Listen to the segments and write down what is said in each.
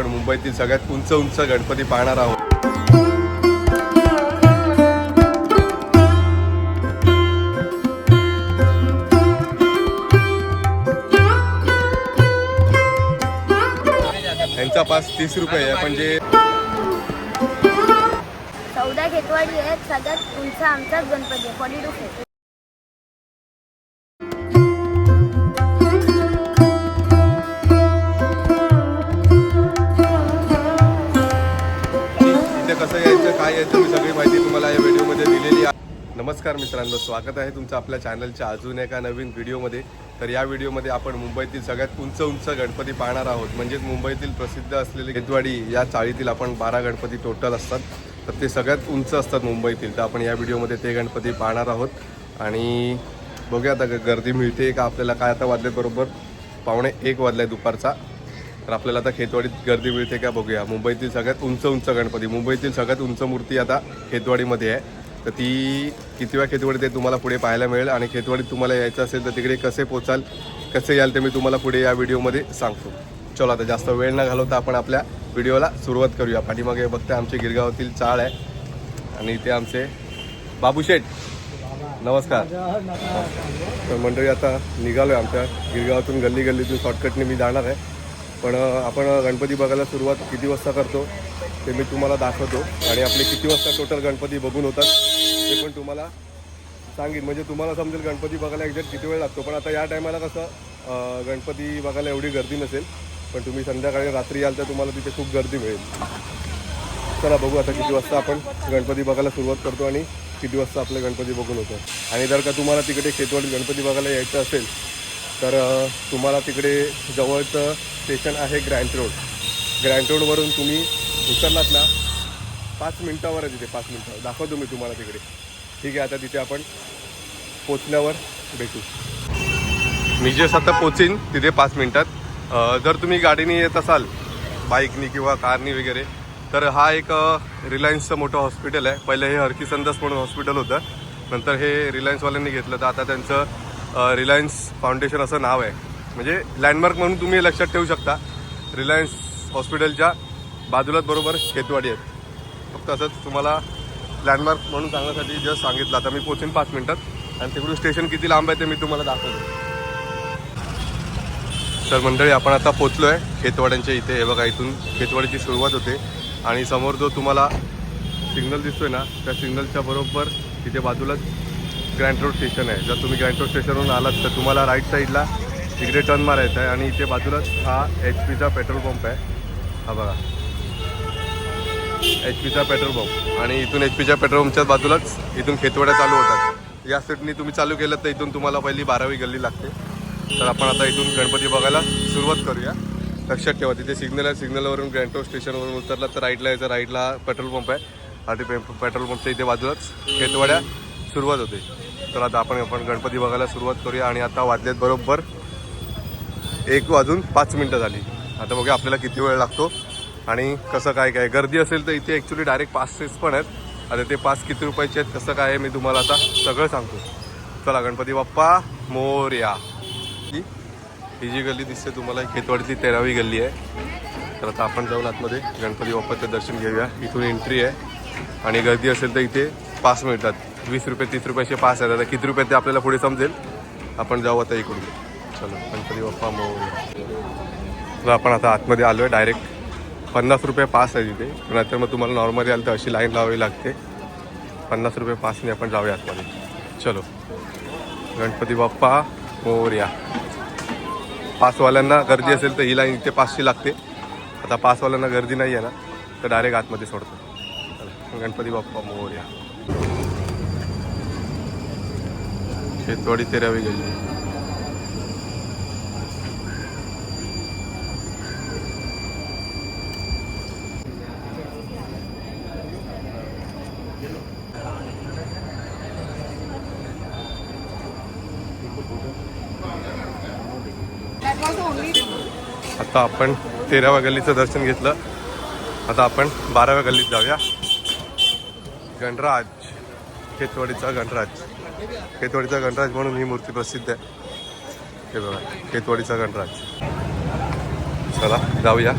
आपण मुंबईतील सगळ्यात उंच उंच गणपती पाहणार आहोत. यांचा पास तीस रुपये आहे म्हणजे चौदा खेतवाडी आहेत सगळ्यात उंच आमचाच गणपती आहे नमस्कार मित्रांनो स्वागत आहे तुमचं आपल्या चॅनलच्या अजून एका नवीन व्हिडिओमध्ये. तर या व्हिडिओमध्ये आपण मुंबईतील सगळ्यात उंच उंच गणपती पाहणार आहोत. म्हणजेच मुंबईतील प्रसिद्ध असलेले गेतवाडी या चाळीतील आपण बारा गणपती टोटल असतात. तर ते सगळ्यात उंच असतात मुंबईतील. तर आपण या व्हिडिओमध्ये ते गणपती पाहणार आहोत. आणि बघूया आता गर्दी मिळते का आपल्याला काय आता वाजले बरोबर? पावणे एक वाजलाय दुपारचा. तर आपल्याला आता खेतवाडीत गर्दी मिळते का बघूया. मुंबईतील सगळ्यात उंच उंच गणपती मुंबईतील सगळ्यात उंच मूर्ती आता खेतवाडीमध्ये आहे. तर ती किती वेळा खेतवाडीत ते तुम्हाला पुढे पाहायला मिळेल आणि खेतवाडीत तुम्हाला यायचं असेल तर तिकडे कसे पोचाल कसे याल ते मी तुम्हाला पुढे या व्हिडिओमध्ये सांगतो. चलो आता जास्त वेळ न घालवता आपण आपल्या व्हिडिओला सुरुवात करूया. पाठीमागे बघते आमचे गिरगावातील चाळ आहे आणि इथे आमचे बाबूशेठ नमस्कार. तर मंडळी आता निघालो आहे आमच्या गिरगावातून गल्ली गल्लीतून शॉर्टकटने मी जाणार आहे. पण आपण गणपती बघायला सुरुवात किती वाजता करतो ते मी तुम्हाला दाखवतो. आणि आपले किती वाजता टोटल गणपती बघून होतात म्हणजे ते पण तुम्हाला सांगेन. म्हणजे तुम्हाला समजेल गणपती बघायला एक्झॅक्ट किती वेळ लागतो. पण आता या टायमाला कसं गणपती बघायला एवढी गर्दी नसेल. पण तुम्ही संध्याकाळी रात्री याल तर तुम्हाला तिथे खूप गर्दी मिळेल. चला बघू आता किती वाजता आपण गणपती बघायला सुरुवात करतो आणि किती वाजता आपले गणपती बघून होतो आणि जर का तुम्हाला तिकडे खेतवाडी गणपती बघायला यायचं असेल तर तुम्हाला तिकडे जवळचं स्टेशन आहे ग्रँड रोड ग्रँड रोडवरून तुम्ही उतरलात ना पाच मिनटावर आहे तिथे पाच मिनटं दाखवतो मी तुम्हाला तिकडे. ठीक आहे आता तिथे आपण पोचल्यावर भेटू. मी जे आता पोचीन तिथे पाच मिनटात. जर तुम्ही गाडीने येत असाल बाईकनी किंवा कारनी वगैरे तर हा एक रिलायन्सचं मोठं हॉस्पिटल आहे. पहिले हे हरकीसंदस म्हणून हॉस्पिटल होतं. नंतर हे रिलायन्सवाल्यांनी घेतलं तर आता त्यांचं रिलायन्स फाउंडेशन असं नाव आहे. म्हणजे लँडमार्क म्हणून तुम्ही लक्षात ठेवू शकता. रिलायन्स हॉस्पिटलच्या बाजूलाच बरोबर शेतवाडी आहेत फक्त असंच तुम्हाला लँडमार्क म्हणून सांगण्यासाठी जस्ट सांगितलं. आता मी पोचीन पाच मिनटात. आणि तिकडून स्टेशन किती लांब आहे ते मी तुम्हाला दाखवतो. तर मंडळी आपण आता पोचलो आहे खेतवाड्यांच्या इथे. हे बघा इथून खेतवाडीची सुरुवात होते. आणि समोर जो तुम्हाला सिग्नल दिसतोय ना त्या सिग्नलच्या बरोबर तिथे बाजूलाच ग्रँड रोड स्टेशन आहे. जर तुम्ही ग्रँड रोड स्टेशनवरून आलात तर तुम्हाला राईट साईडला तिकडे टर्न मारायचा आहे. आणि इथे बाजूलाच हा एच पीचा पेट्रोल पंप आहे. हा बघा. एच पीचा पेट्रोल पंप. आणि इथून एच पीच्या पेट्रोल पंपच्याच बाजूलाच इथून खेतवड्या चालू होतात. या सीटनी तुम्ही चालू केलं तर इथून तुम्हाला पहिली बारावी गल्ली लागते. तर आपण आता इथून गणपती बघायला सुरुवात करूया. लक्षात ठेवा तिथे सिग्नल आहे. सिग्नलवरून ग्रँटो स्टेशनवरून उतरला तर राईटला यायचं राईटला पेट्रोल पंप आहे. आणि पे पेट्रोल पंपच्या इथे बाजूलाच खेतवाड्या सुरुवात होते. तर आता आपण आपण गणपती बघायला सुरुवात करूया. आणि आता वाजल्यात बरोबर एक वाजून पाच मिनटं झाली. आता बघूया आपल्याला किती वेळ लागतो. आणि कसं काय काय? गर्दी असेल तर इथे ॲक्च्युली डायरेक्ट पासेस पण आहेत. आता ते पास किती रुपयाचे आहेत कसं काय आहे मी तुम्हाला आता सगळं सांगतो. चला गणपती बाप्पा मोर्या. ही ही जी गल्ली दिसते तुम्हाला ही खेतवाडीतली तेरावी गल्ली आहे. तर आता आपण जाऊन आतमध्ये गणपती बाप्पाचं दर्शन घेऊया. इथून एंट्री आहे. आणि गर्दी असेल तर इथे पास मिळतात. वीस रुपये तीस रुपयाचे पास आहेत. आता किती रुपये ते आपल्याला पुढे समजेल. आपण जाऊ आता इकडून. चलो गणपती बाप्पा मोर्या. तर आपण आता आतमध्ये आलो आहे डायरेक्ट पन्नास रुपये पास आहे तिथे. नाहीतर मग तुम्हाला नॉर्मली आलं तर अशी लाईन लावावी लागते. पन्नास रुपये पासने आपण जाऊया आतमध्ये. चलो. गणपती बाप्पा मोर्या. पासवाल्यांना गर्दी असेल तर ही लाईन इथे पाचशे लागते. आता पासवाल्यांना गर्दी नाही आहे ना तर डायरेक्ट आतमध्ये सोडतो. गणपती बाप्पा मोर्या. शेतवाडी तेरावी गेली आता आपण तेराव्या गल्लीचं दर्शन घेतलं. आता आपण बाराव्या गल्लीत जाऊया. गणराज खेतवाडीचा गणराज. खेतवाडीचा गणराज म्हणून ही मूर्ती प्रसिद्ध आहे. हे बघा खेतवाडीचा गणराज. चला जाऊया.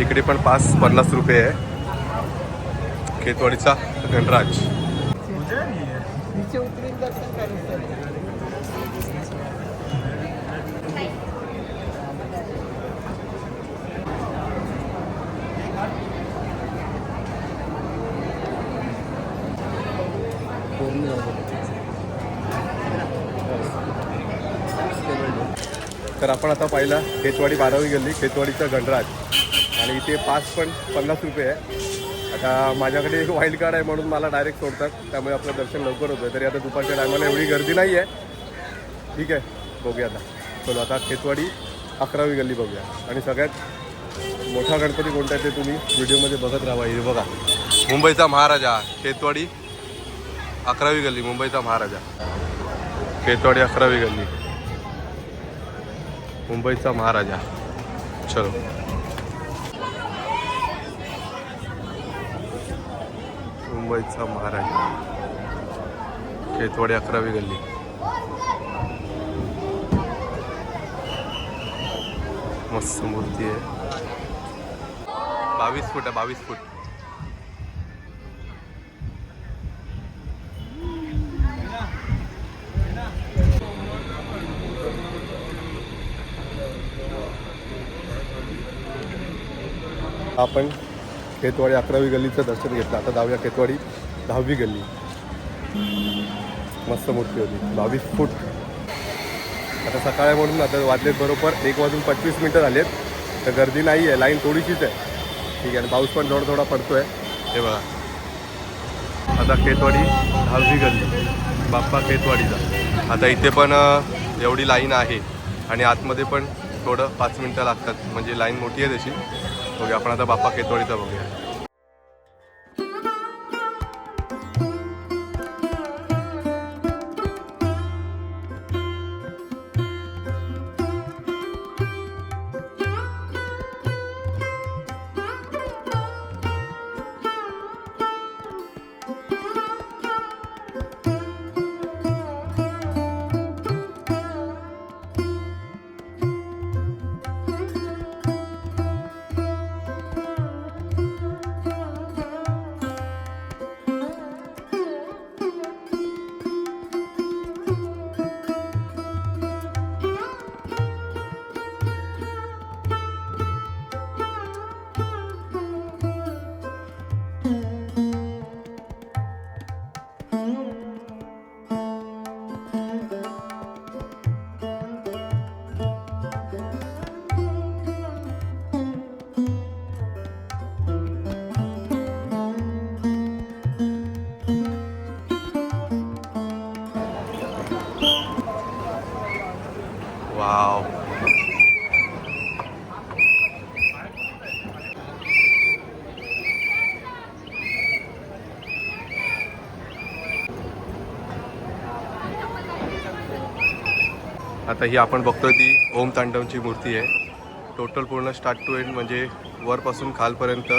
इकडे पण पास पन्नास रुपये आहे. खेतवाडीचा गणराज. तर आपण आता पाहिला खेतवाडी बारावी गेली खेतवाडीचा गणराज. आणि इथे पाच पण पन्नास रुपये आहे. आता माझ्याकडे एक वाईल्ड कार्ड आहे म्हणून मला डायरेक्ट सोडतात. त्यामुळे आपलं दर्शन लवकर होतं तरी आता दुपारच्या टायमाला एवढी गर्दी नाही आहे ठीक आहे बघूया आता. चलो आता खेतवाडी अकरावी गल्ली बघूया. आणि सगळ्यात मोठा गणपती कोणता आहे ते तुम्ही व्हिडिओमध्ये बघत राहा हे बघा. मुंबईचा महाराजा खेतवाडी अकरावी गल्ली मुंबईचा महाराजा. खेतवाडी अकरावी गल्ली. मुंबईचा महाराजा. चलो. मुंबईचा महाराजा. खेतवाडी अकरावी गल्ली. मस्त मूर्ती आहे. बावीस फूट आहे बावीस फूट. आपण खेतवाडी अकरावी गल्लीचं दर्शन घेतलं. आता जाऊया खेतवाडी दहावी गल्ली. मस्त मूर्ती होती. बावीस फूट. आता सकाळ म्हणून आता वाजलेत बरोबर एक वाजून पंचवीस मिनटं झालेत. तर गर्दी नाही आहे लाईन थोडीशीच आहे. ठीक आहे आणि पाऊस पण थोडा थोडा पडतो आहे हे बघा. आता खेतवाडी दहावी गल्ली. बाप्पा खेतवाडीचा आता इथे पण एवढी लाईन आहे. आणि आतमध्ये पण थोडं पाच मिनटं लागतात. म्हणजे लाईन मोठी आहे तशी. बघूया आपण आता बाप्पा खेतवाडीचा बघूया वाव आता ही आपण बघतोय ती ओम तांडवची मूर्ती आहे. टोटल पूर्ण स्टार्ट टू एंड म्हणजे वरपासून खालपर्यंत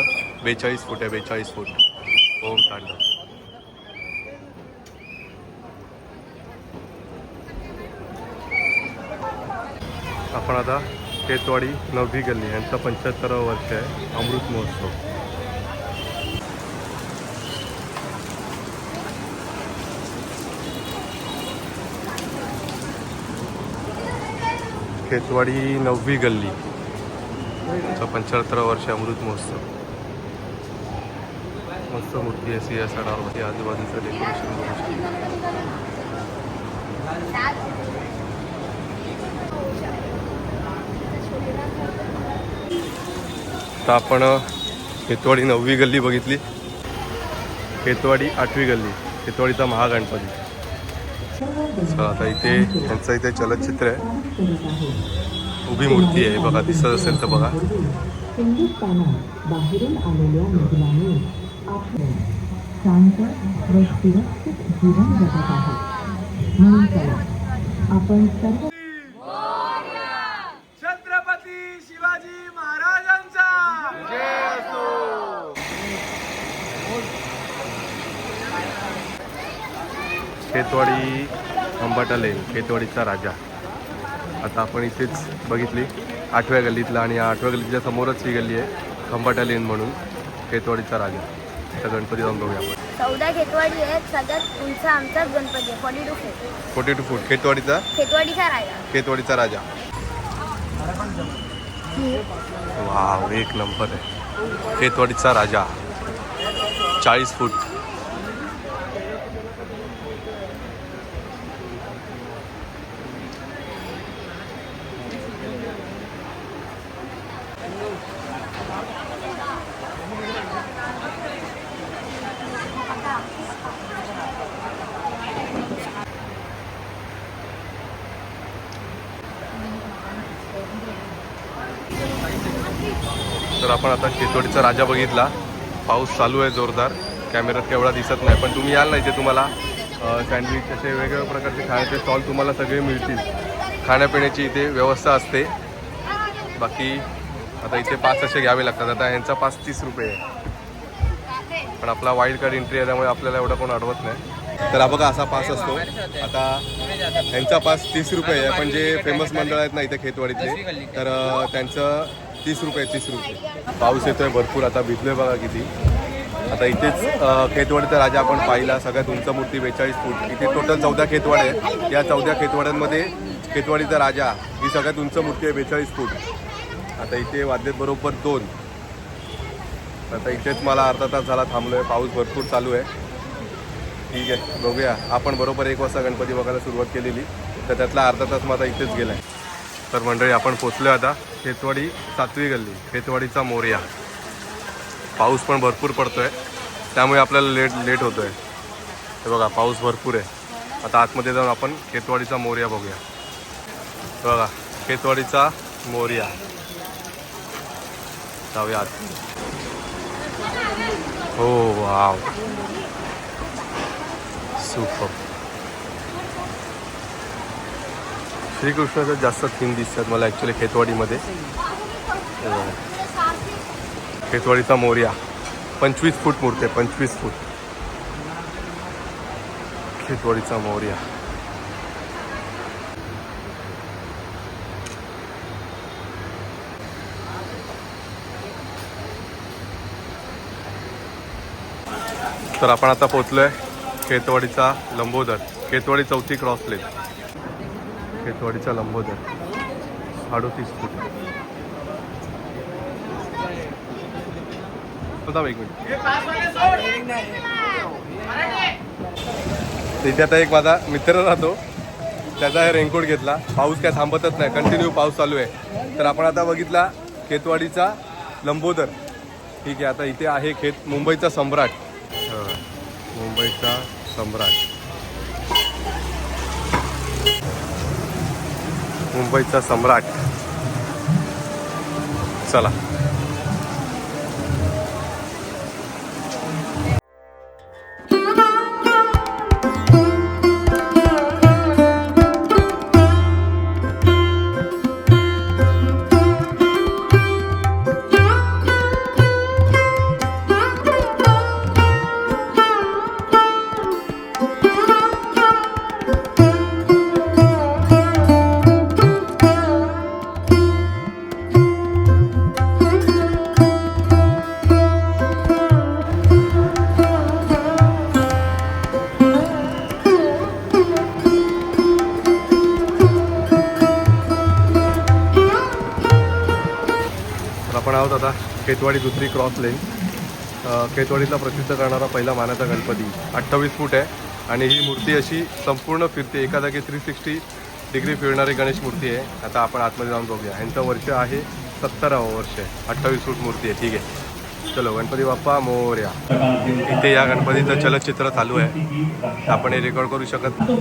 बेचाळीस फूट आहे बेचाळीस फूट. ओम तांडव. आपण आता तेतवाडी नववी गल्ली यांचा पंच्याहत्तरावं वर्ष आहे अमृत महोत्सव. खेतवाडी नववी गल्ली. पंच्याहत्तर वर्ष अमृत महोत्सव. मस्त मूर्ती अशी या सणावरती आजूबाजूचं डेकोरेशन करू शकतो. तर आपण खेतवाडी नववी गल्ली बघितली. खेतवाडी आठवी गल्ली खेतवाडीचा महागणपती. आता इथे त्यांचं इथे चलचित्र आहे. उभी मूर्ती आहे. बघा दिसत असेल तर बघा. बाहेरून आलेल्या महिलांनी आपले शांत व सुरक्षित जीवन जगत म्हणून चला आपण सर्व छत्रपती शिवाजी महाराजांचा खेतवाडी अंबाटा लेन खेतवाडीचा राजा. आता आपण इथेच बघितली आठव्या गल्लीतला आणि या आठव्या गल्लीच्या समोरच ही गल्ली आहे खंबाटा लेन म्हणून खेतवाडीचा राजा. आता गणपती जाऊन बघूया आपण. चौदा खेतवाडी आहेत सगळ्यात उंच आमचाच गणपती आहे forty two feet forty two foot खेतवाडीचा? खेतवाडीचा राजा. खेतवाडीचा राजा. वाव एक नंबर आहे. खेतवाडीचा राजा. चाळीस फूट आपण आता खेतवाडीचा राजा बघितला. पाऊस चालू आहे जोरदार. कॅमेऱ्यात केवढा दिसत नाही पण तुम्ही याल नाही इथे तुम्हाला. सँडविच असे वेगवेगळ्या प्रकारचे खाण्याचे स्टॉल तुम्हाला सगळे मिळतील. खाण्यापिण्याची इथे व्यवस्था असते. बाकी आता इथे पास असे घ्यावे लागतात. आता यांचा पास तीस रुपये आहे. पण आपला वाईल्ड कार्ड एंट्री आहे त्यामुळे आपल्याला एवढं कोण अडवत नाही. तर हा बघा असा पास असतो. आता यांचा पास तीस रुपये आहे. पण जे फेमस मंडळ आहेत ना इथे खेतवाडीतले तर त्यांचं तीस रुपये तीस रुपये. पाऊस येतोय भरपूर आता भिजलोय बघा किती. आता इथेच अं, खेतवाडीचा राजा आपण पाहिला सगळ्यात उंच मूर्ती बेचाळीस फूट. इथे टोटल चौदा खेतवाड आहेत. या चौदा खेतवाड्यांमध्ये खेतवाडीचा राजा ही सगळ्यात उंच मूर्ती आहे बेचाळीस फूट. आता इथे वाजलेत बरोबर दोन. आता इथेच मला अर्धा तास झाला थांबलोय पाऊस भरपूर चालू आहे. ठीक आहे बघूया. आपण बरोबर एक वाजता गणपती बघायला सुरुवात केलेली तर त्यातला अर्धा तास माझा इथेच गेलाय. तर मंडळी आपण पोचलो आता. खेतवाडी सातवी गल्ली खेतवाडीचा मोर्या. पाऊस पण भरपूर पडतोय. त्यामुळे आपल्याला लेट लेट होतोय. हे बघा पाऊस भरपूर आहे. आता आतमध्ये जाऊन आपण खेतवाडीचा मोर्या बघूया. बघा खेतवाडीचा मोर्या. जाऊया आत. हो वाव. सुपर. श्रीकृष्णाचं जास्त थीम दिसतात मला ॲक्च्युली खेतवाडीमध्ये. खेतवाडीचा मोर्या. पंचवीस फूट मूर्ती आहे पंचवीस फूट. खेतवाडीचा मोर्या. तर आपण आता पोचलोय खेतवाडीचा लंबोदर खेतवाडी चौथी क्रॉस लेन खेतवाडीचा लंबोदर. अडोतीस फूट. एक मिनिट. तिथे आता एक माझा मित्र राहतो. त्याचा हे रेनकोट घेतला. पाऊस काय थांबतच नाही. कंटिन्यू पाऊस चालू आहे. तर आपण आता बघितला खेतवाडीचा लंबोदर. ठीक आहे आता इथे आहे खेत मुंबईचा सम्राट. मुंबईचा सम्राट. मुंबईचा सम्राट. चला. खेतवाडी दुसरी क्रॉस लेन. अ, खेतवाडीतला प्रसिद्ध करणारा पहिला मानाचा गणपती. अठ्ठावीस फूट आहे आणि ही मूर्ती अशी संपूर्ण फिरते. एका जागी थ्री सिक्स्टी डिग्री फिरणारी गणेश मूर्ती आहे. आता आपण आतमध्ये जाऊन बघूया. यांचं वर्ष आहे सत्तरावं वर्ष. आहे अठ्ठावीस फूट मूर्ती आहे. ठीक आहे. चलो गणपती बाप्पा मोर्या. इथे या गणपतीचं चलचित्र चालू आहे. आपण हे रेकॉर्ड करू शकत तो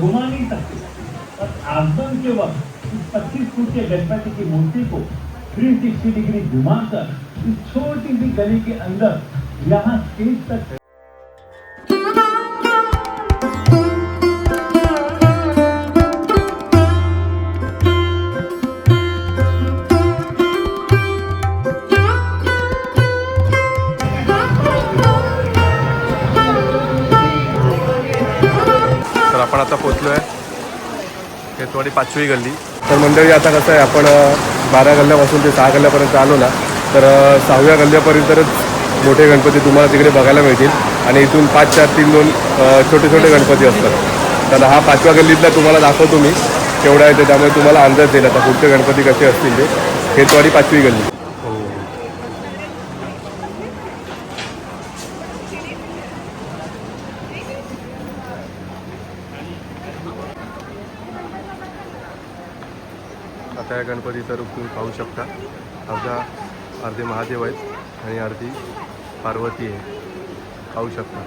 सकते और 360 डिग्री घुमाकर इस छोटी सी गली के अंदर यहाँ स्टेज तक आपण आता पोचलो आहे खेतवाडी पाचवी गल्ली. तर मंडळी आता कसं आहे आपण बारा गल्ल्यापासून ते सहा गल्ल्यापर्यंत आलो ना तर सहाव्या गल्ल्यापर्यंतच मोठे गणपती तुम्हाला तिकडे बघायला मिळतील. आणि इथून पाच चार तीन दोन छोटे छोटे गणपती असतात. तर हा पाचव्या गल्लीतला तुम्हाला दाखवतो मी केवढा आहे त्यामुळे तुम्हाला अंदाज देईल आता पुढचे गणपती कसे असतील ते. खेतवाडी पाचवी गल्ली. त्या गणपतीचं रूप तुम्ही पाहू शकता. अर्धा अर्धे महादेव आहेत आणि अर्धी पार्वती आहे. पाहू शकता.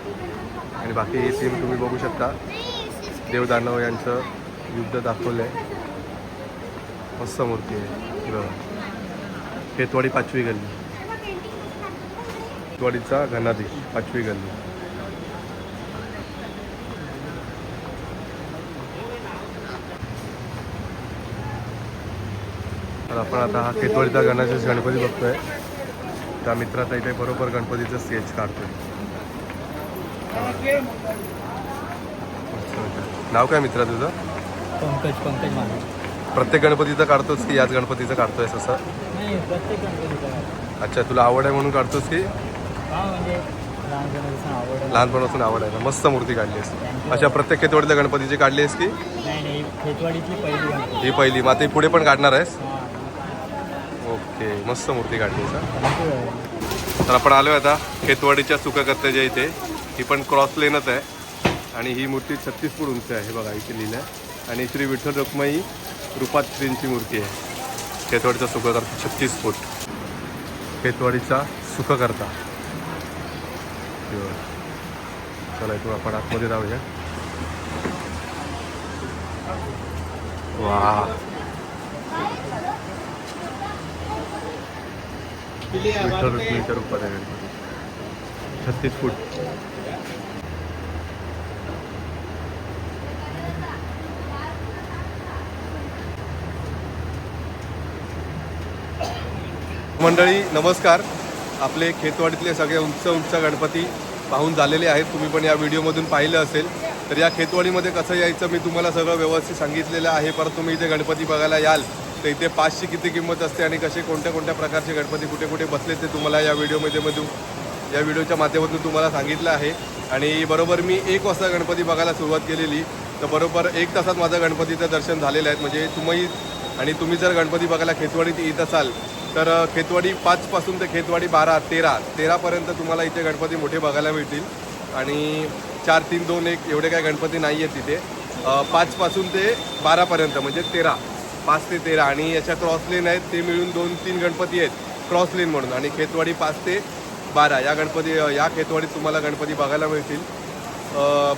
आणि बाकी हे सीन तुम्ही बघू शकता. देवदानव यांचं युद्ध दाखवलं आहे मस्त मूर्ती आहे. ही बघा केतवाडी पाचवी गल्ली. केतवाडीचा घनाधीश पाचवी गल्ली. तर आपण आता हा केतवाडीचा गणाधीश गणपती बघतोय. त्या मित्राचा इथे बरोबर गणपतीचं स्केच काढतोय. नाव काय मित्रा तुझं? पंकज पंकज प्रत्येक गणपतीचं काढतोस की याच गणपतीचं काढतोय असं? अच्छा तुला आवड आहे म्हणून काढतोस की? म्हणजे लहानपणापासून आवड आहे. मस्त मूर्ती काढली आहेस अशा प्रत्येक केतवाडीतल्या गणपतीची काढली आहेस की ही पहिली ही पुढे पण काढणार आहेस? ओके मस्त मूर्ती काढली आहे. तर आपण आलोय आता खेतवाडीच्या सुखकर्त्याच्या इथे. ही पण क्रॉस लेनच आहे. आणि ही मूर्ती छत्तीस फूट उंच आहे हे बघा इथे लिहिलं आहे आणि श्री विठ्ठल रखमाई रूपात श्रींची मूर्ती आहे. खेतवाडीचा सुखकर्ता छत्तीस फूट खेतवाडीचा सुखकर्ता. चला इथून आपण आतमध्ये जाऊया. वा रुक्मिणीच्या रूपात आहे. गणपती छत्तीस फूट. मंडळी नमस्कार. आपले खेतवाडीतले सगळे उंच उंच गणपती पाहून झालेले आहेत. तुम्ही पण या व्हिडिओमधून पाहिलं असेल. तर या खेतवाडीमध्ये कसं यायचं मी तुम्हाला सगळं व्यवस्थित सांगितलेलं आहे. परत तुम्ही इथे गणपती बघायला याल. तर इथे पाचची किती किंमत असते आणि कसे कोणत्या कोणत्या प्रकारचे गणपती कुठे कुठे बसले ते तुम्हाला या व्हिडिओमध्ये मधून या व्हिडिओच्या माध्यमातून तुम्हाला सांगितलं आहे. आणि बरोबर मी एक वाजता गणपती बघायला सुरुवात केलेली. तर बरोबर एक तासात माझं गणपतीचं दर्शन झालेलं आहे. म्हणजे तुम्ही आणि तुम्ही जर गणपती बघायला खेतवाडीत येत असाल तर खेतवाडी पाचपासून ते खेतवाडी बारा तेरा तेरापर्यंत तुम्हाला इथे गणपती मोठे बघायला मिळतील. आणि चार तीन दोन एक एवढे काय गणपती नाही आहेत तिथे पाचपासून ते बारापर्यंत म्हणजे तेरा. पाच ते तेरा आणि याच्या क्रॉस लेन आहेत ते मिळून दोन तीन गणपती आहेत. क्रॉस लेन म्हणून. आणि खेतवाडी पाच ते बारा. या गणपती या खेतवाडीत तुम्हाला गणपती बघायला मिळतील.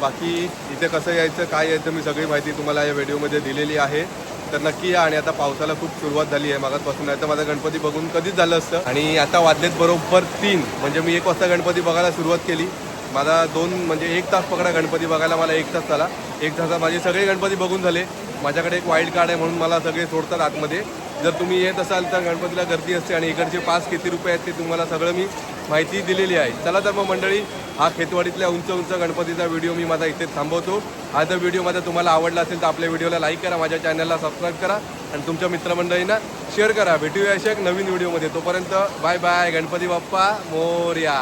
बाकी इथे कसं यायचं काय यायचं मी सगळी माहिती तुम्हाला या व्हिडिओमध्ये दिलेली आहे. तर नक्की या आणि आता पावसाला खूप सुरुवात झाली आहे मागासपासून. नाही तर माझा गणपती बघून कधीच झालं असतं. आणि आता वाजलेत बरोबर तीन. म्हणजे मी एक वाजता गणपती बघायला सुरुवात केली. माझा दोन म्हणजे एक तास पकडा गणपती बघायला मला एक तास झाला. एक तासात माझे सगळे गणपती बघून झाले. माझ्याकडे एक वाईल्ड कार्ड आहे म्हणून मला सगळे सोडतात आतमध्ये. जर तुम्ही येत असाल तर गणपतीला गर्दी असते आणि इकडचे पास किती रुपये आहेत ते तुम्हाला सगळं मी माहिती दिलेली आहे. चला तर मग मंडळी हा खेतवाडीतल्या उंच उंच गणपतीचा व्हिडिओ मी माझा इथे थांबवतो. हा जर व्हिडिओ माझा तुम्हाला आवडला असेल तर आपल्या व्हिडिओला लाईक करा माझ्या चॅनलला सबस्क्राईब करा आणि तुमच्या मित्रमंडळींना शेअर करा. भेटूया अशा एक नवीन व्हिडिओमध्ये तोपर्यंत बाय बाय गणपती बाप्पा मोर्या.